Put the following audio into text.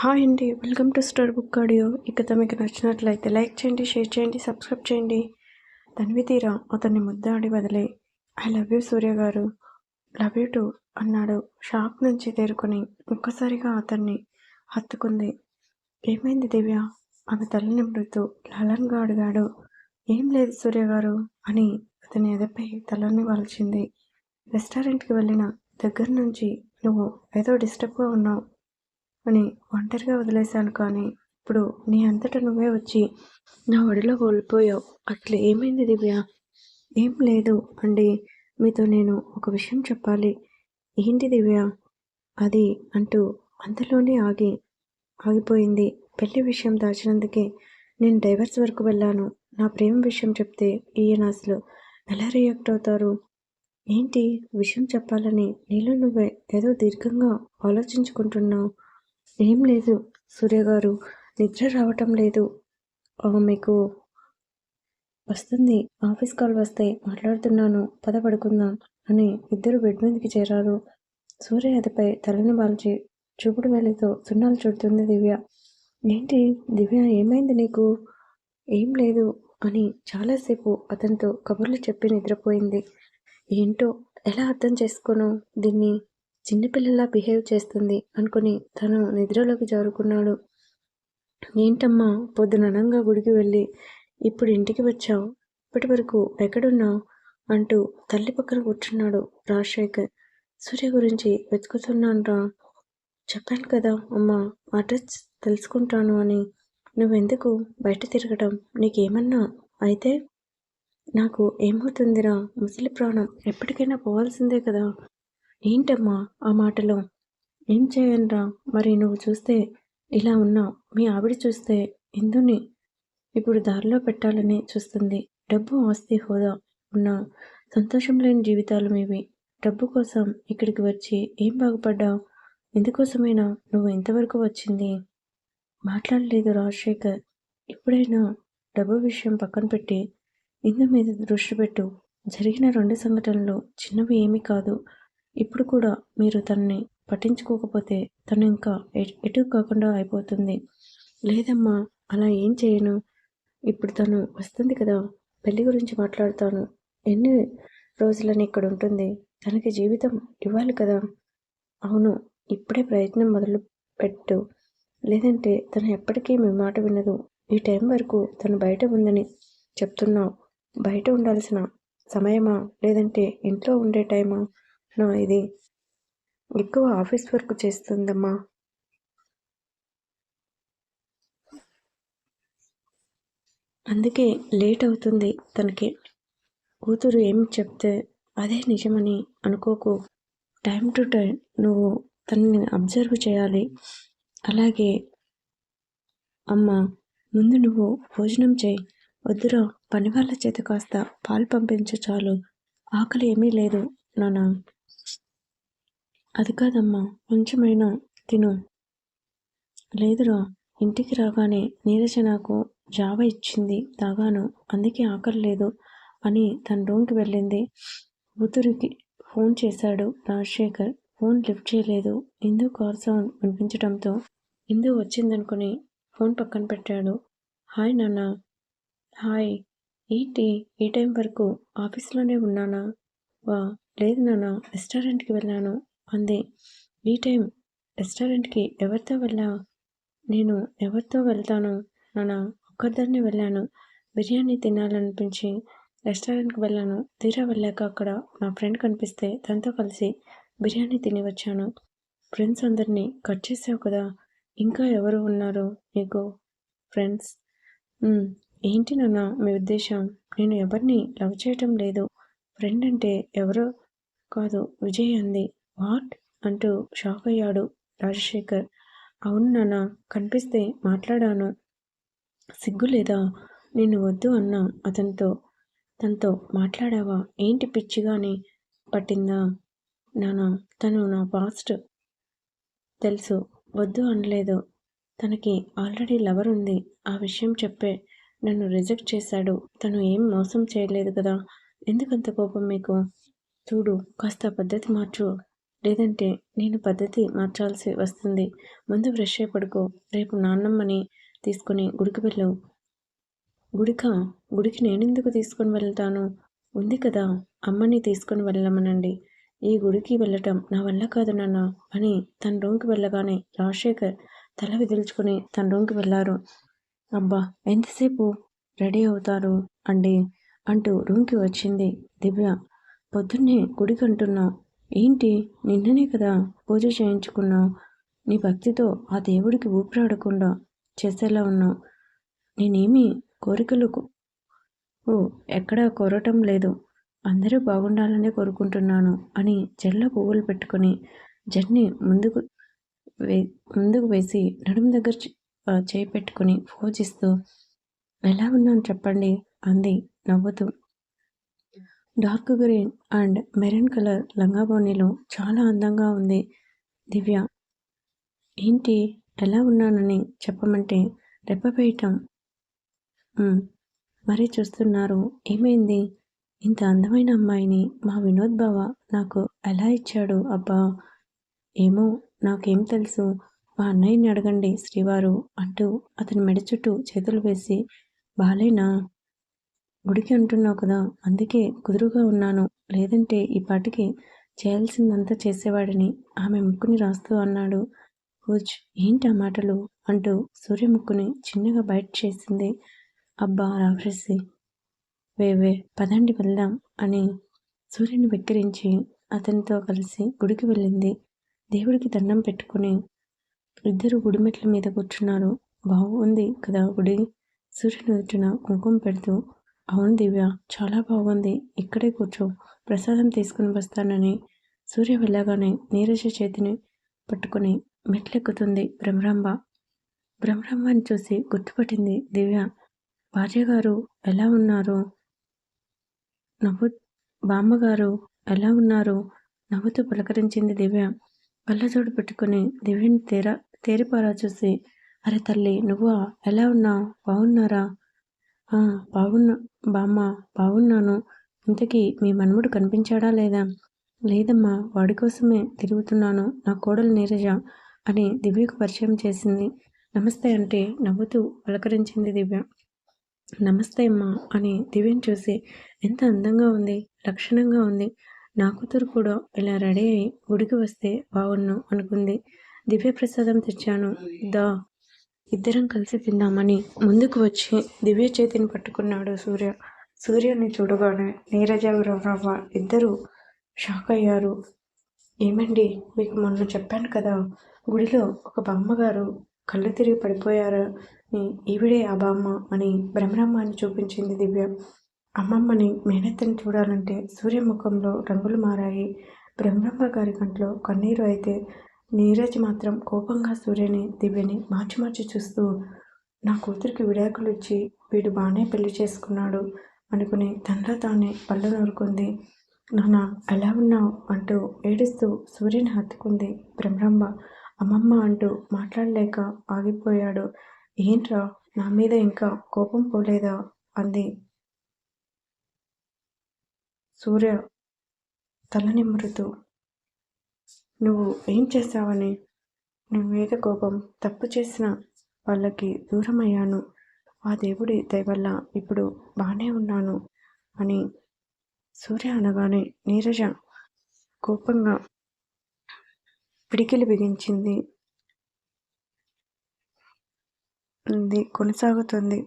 Hi అండి welcome to store book audio. ఈ మీకు నచ్చినట్లయితే లైక్ చేయండి షేర్ చేయండి సబ్స్క్రైబ్ చేయండి. తన్వి తీరా అతన్ని ముద్దాడి వదిలే. ఐ లవ్ యూ సూర్య గారు. లవ్ యూ టు అన్నాడు. షాక్ నుంచి తేరుకొని ఒక్కసారిగా అతన్ని హత్తుకుంది. ఏమైంది దివ్య? ఆమె తల్లిని మృతు లలన్గా అడిగాడు. ఏం లేదు సూర్య గారు అని అతని ఎదపై తలని వాల్చింది. రెస్టారెంట్కి వెళ్ళిన దగ్గర నుంచి నువ్వు ఏదో డిస్టర్బ్గా ఉన్నావు. అని ఒంటరిగా వదిలేశాను కానీ ఇప్పుడు నీ అంతటా నువ్వే వచ్చి నా ఒడిలో కోల్పోయావు. అట్లా ఏమైంది దివ్య? ఏం లేదు అండి. మీతో నేను ఒక విషయం చెప్పాలి. ఏంటి దివ్య? అది అంటూ అంతలోనే ఆగి ఆగిపోయింది. పెళ్ళి విషయం దాచినందుకే నేను డైవర్స్ వరకు వెళ్ళాను. నా ప్రేమ విషయం చెప్తే ఈయన అసలు ఎలా రియాక్ట్ అవుతారు? ఏంటి? విషయం చెప్పాలని నీలో నువ్వే ఏదో దీర్ఘంగా ఆలోచించుకుంటున్నావు. ఏం లేదు. సూర్య గారు నిద్ర రావటం లేదు. మీకు వస్తుంది. ఆఫీస్ కాల్ వస్తే మాట్లాడుతున్నాను. పద పడుకుందాం అని ఇద్దరు బెడ్ మీదకి చేరారు. సూర్య అదిపై తలని బాల్చి చూపుడు వేలితో సున్నాలు చుడుతుంది దివ్య. ఏంటి? దివ్య ఏమైంది నీకు? ఏం లేదు అని చాలాసేపు అతనితో కబుర్లు చెప్పి నిద్రపోయింది. ఏంటో? ఎలా అర్థం చేసుకోను దీన్ని? చిన్నపిల్లలా బిహేవ్ చేస్తుంది అనుకుని తను నిద్రలోకి జారుకున్నాడు. ఏంటమ్మా పొద్దుననంగా గుడికి వెళ్ళి ఇప్పుడు ఇంటికి వచ్చావు? ఇప్పటి వరకు ఎక్కడున్నావు? అంటూ తల్లి పక్కన కూర్చున్నాడు రాజశేఖర్. సూర్య గురించి వెతుకుతున్నాను రా చెప్పాను కదా అమ్మా అడ్రస్ తెలుసుకుంటాను అని. నువ్వెందుకు బయట తిరగటం? నీకేమన్నా? అయితే? నాకు ఏమవుతుందిరా? ముసలి ప్రాణం ఎప్పటికైనా పోవాల్సిందే కదా. ఏంటమ్మా ఆ మాటలో? ఏం చేయనురా? మరి నువ్వు చూస్తే ఇలా ఉన్నావు మీ ఆవిడ చూస్తే ఇందుని ఇప్పుడు దారిలో పెట్టాలని చూస్తుంది. డబ్బు ఆస్తి హోదా ఉన్న సంతోషం లేని జీవితాలు మీవి. డబ్బు కోసం ఇక్కడికి వచ్చి ఏం బాగుపడ్డావు? ఎందుకోసమైనా నువ్వు ఇంతవరకు వచ్చింది? మాట్లాడలేదు రాజశేఖర్. ఇప్పుడైనా డబ్బు విషయం పక్కన పెట్టి ఇందు మీద దృష్టి పెట్టు. జరిగిన రెండు సంఘటనలు చిన్నవి ఏమీ కాదు. ఇప్పుడు కూడా మీరు తనని పట్టించుకోకపోతే తను ఇంకా ఎటు కాకుండా అయిపోతుంది. లేదమ్మా అలా ఏం చేయను? ఇప్పుడు తను వస్తుంది కదా పెళ్ళి గురించి మాట్లాడతాను. ఎన్ని రోజులని ఇక్కడ ఉంటుంది? తనకి జీవితం ఇవ్వాలి కదా. అవును ఇప్పుడే ప్రయత్నం మొదలు పెట్టు. లేదంటే తను ఎప్పటికీ మీ మాట వినదు. ఈ టైం వరకు తను బయట ఉందని చెప్తున్నావు. బయట ఉండాల్సిన సమయమా? లేదంటే ఇంట్లో ఉండే టైమా? నా ఇది. ఎక్కువ ఆఫీస్ వర్క్ చేస్తుందమ్మా. అందుకే లేట్ అవుతుంది. తనకి కూతురు ఏం చెప్తే అదే నిజమని అనుకోకు. టైం టు టైం నువ్వు తనని అబ్జర్వ్ చేయాలి. అలాగే అమ్మ ముందు నువ్వు భోజనం చేయి. వద్దురా పని వాళ్ళ చేత కాస్త పాలు పంపించు చాలు. ఆకలి ఏమీ లేదు నానా అది కాదమ్మా కొంచెమైనా తిను. లేదురా ఇంటికి రాగానే నీరజ నాకు జావ ఇచ్చింది తాగాను అందుకే ఆకలి లేదు అని తన రూమ్కి వెళ్ళింది. కూతురికి ఫోన్ చేశాడు రాజశేఖర్ ఫోన్ లిఫ్ట్ చేయలేదు. ఇందు కార్ సౌండ్ వినిపించడంతో ఇందు వచ్చిందనుకుని ఫోన్ పక్కన పెట్టాడు. హాయ్ నాన్న. హాయ్. ఏంటి ఈ టైం వరకు ఆఫీస్లోనే ఉన్నానా? వా లేదు నాన్న రెస్టారెంట్కి వెళ్ళాను. అంది. ఈ టైం రెస్టారెంట్కి ఎవరితో వెళ్ళా? నేను ఎవరితో వెళ్తాను? నాన్న ఒక్కరిదాన్ని వెళ్ళాను. బిర్యానీ తినాలనిపించి రెస్టారెంట్కి వెళ్ళాను. తీరా వెళ్ళాక అక్కడ నా ఫ్రెండ్ కనిపిస్తే తనతో కలిసి బిర్యానీ తిని వచ్చాను. ఫ్రెండ్స్ అందరినీ కట్ చేసావు కదా? ఇంకా ఎవరు ఉన్నారు నీకు? ఫ్రెండ్స్. ఏంటి నాన్న? మీ ఉద్దేశం? నేను ఎవరిని లవ్ చేయటం లేదు. ఫ్రెండ్ అంటే ఎవరో కాదు విజయ్ అంది. వాట్? అంటూ షాక్ అయ్యాడు రాజశేఖర్. అవును నాన్న కనిపిస్తే మాట్లాడాను. సిగ్గు లేదా? నేను వద్దు అన్నా అతనితో తనతో మాట్లాడావా? ఏంటి పిచ్చిగాని పట్టిందా? నాన్న తను నా పాస్ట్. తెలుసు వద్దు అనలేదు. తనకి ఆల్రెడీ లవర్ ఉంది. ఆ విషయం చెప్పే నన్ను రిజెక్ట్ చేశాడు. తను ఏం మోసం చేయలేదు కదా? ఎందుకంత కోపం మీకు? చూడు కాస్త పద్ధతి మార్చు. లేదంటే నేను పద్ధతి మార్చాల్సి వస్తుంది. ముందు ఫ్రెష్ అయి పడుకో. రేపు నాన్నమ్మని తీసుకొని గుడికి వెళ్ళు. గుడిక గుడికి నేనెందుకు తీసుకొని వెళ్తాను? ఉంది కదా అమ్మని తీసుకొని వెళ్ళమనండి. ఈ గుడికి వెళ్ళటం నా వల్ల కాదు నాన్న అని తన రూమ్కి వెళ్ళగానే రాజశేఖర్ తల విదిల్చుకొని తన రూమ్కి వెళ్ళారు అబ్బా ఎంతసేపు? రెడీ అవుతారు అండి అంటూ రూమ్కి వచ్చింది దివ్య. పొద్దున్నే గుడికి అంటున్నావు ఏంటి? నిన్ననే కదా పూజ చేయించుకున్నావు నీ భక్తితో ఆ దేవుడికి ఊపిరాడకుండా చేసేలా ఉన్నావు నేనేమి కోరికలు ఓ ఎక్కడా కోరటం లేదు. అందరూ బాగుండాలనే కోరుకుంటున్నాను అని జల్ల పువ్వులు పెట్టుకొని జర్నీ ముందుకు వే ముందుకు వేసి నడుము దగ్గర చేయి పెట్టుకుని పూజిస్తూ ఎలా ఉన్నాను చెప్పండి అంది నవ్వుతూ. Dark green and maroon colour లంగాబోనీలో చాలా అందంగా ఉంది. దివ్య ఏంటి? ఎలా ఉన్నానని చెప్పమంటే రెప్పపేయటం మరీ చూస్తున్నారు. ఏమైంది? ఇంత అందమైన అమ్మాయిని మా వినోద్ బావ నాకు ఎలా ఇచ్చాడు అబ్బా? ఏమో నాకేం తెలుసు. మా అన్నయ్యని అడగండి శ్రీవారు అంటూ అతని మెడ చుట్టూ చేతులు వేసి బాలేనా? గుడికి అంటున్నావు కదా అందుకే కుదురుగా ఉన్నాను. లేదంటే ఈ పాటికి చేయాల్సిందంతా చేసేవాడిని. ఆమె ముక్కుని రాస్తూ అన్నాడు. పూజ్ ఏంటి ఆ మాటలు? అంటూ సూర్య ముక్కుని చిన్నగా బయట చేసింది. అబ్బా రాక్షసి. వేవే పదండి వెళ్దాం అని సూర్యుని వెక్కిరించి అతనితో కలిసి గుడికి వెళ్ళింది. దేవుడికి దండం పెట్టుకుని ఇద్దరు గుడి మెట్ల మీద కూర్చున్నారు. బాగుంది కదా గుడి? సూర్యుని ఎదుటిన కుంకుమ పెడుతూ అవును దివ్య చాలా బాగుంది. ఇక్కడే కూర్చో. ప్రసాదం తీసుకుని వస్తానని. సూర్య వెళ్ళగానే నీరజ చేతిని పట్టుకుని మెట్లెక్కుతుంది భ్రమరాంబ భ్రమరాంబని చూసి గుర్తుపట్టింది దివ్య. భార్యగారు ఎలా ఉన్నారు? నవ్వు బామ్మగారు ఎలా ఉన్నారు? నవ్వుతూ పలకరించింది దివ్య. కళ్ళజోడు పెట్టుకుని దివ్యని తేర తేరిపారా చూసి అరే తల్లి నువ్వా? ఎలా ఉన్నావు? బాగున్నారా? బాగున్నా బామ్మ బాగున్నాను. ఇంతకీ మీ మనముడు కనిపించాడా లేదా? లేదమ్మా వాడి కోసమే తిరుగుతున్నాను. నా కోడలు నీరజ అని దివ్యకు పరిచయం చేసింది. నమస్తే అంటే నవ్వుతూ పలకరించింది దివ్య. నమస్తే అమ్మా అని దివ్యను చూసి ఎంత అందంగా ఉంది లక్షణంగా ఉంది. నా కూతురు కూడా ఇలా రెడీ అయి గుడికి వస్తే బాగున్ను అనుకుంది. దివ్య ప్రసాదం తెచ్చాను. దా ఇద్దరం కలిసి తిందామని ముందుకు వచ్చి దివ్య చేతిని పట్టుకున్నాడు సూర్య. సూర్యుని చూడగానే నీరజ రవ్వ ఇద్దరు షాక్ అయ్యారు. ఏమండి మీకు మొన్న చెప్పాను కదా గుడిలో ఒక బామ్మగారు కళ్ళు తిరిగి పడిపోయారు. ఈవిడే ఆ బామ్మ అని బ్రహ్మరమ్మ అని చూపించింది దివ్య. అమ్మమ్మని మేనత్తని చూడాలంటే సూర్యముఖంలో రంగులు మారాయి. బ్రహ్మరమ్మ గారి కంట్లో కన్నీరు అయితే నీరజ్ మాత్రం కోపంగా సూర్యని దివ్యని మార్చి మార్చి చూస్తూ నా కూతురికి విడాకులు ఇచ్చి వీడు బాగానే పెళ్ళి చేసుకున్నాడు అనుకుని తనలో తానే పళ్ళు నూరుకుంది. నాన్న ఎలా ఉన్నావు? అంటూ ఏడుస్తూ సూర్యుని హత్తుకుంది బ్రహ్మరమ్మ అమ్మమ్మ అంటూ మాట్లాడలేక ఆగిపోయాడు. ఏంట్రా నా మీద ఇంకా కోపం పోలేదా? అంది సూర్య తల నిమురుతూ నువ్వు ఏం చేశావని? నీ మీద కోపం. తప్పు చేసిన వాళ్ళకి దూరం అయ్యాను ఆ దేవుడి దయవల్ల ఇప్పుడు బాగానే ఉన్నాను అని సూర్య అనగానే నీరజ కోపంగా పిడికిలి బిగించింది. కొనసాగుతుంది.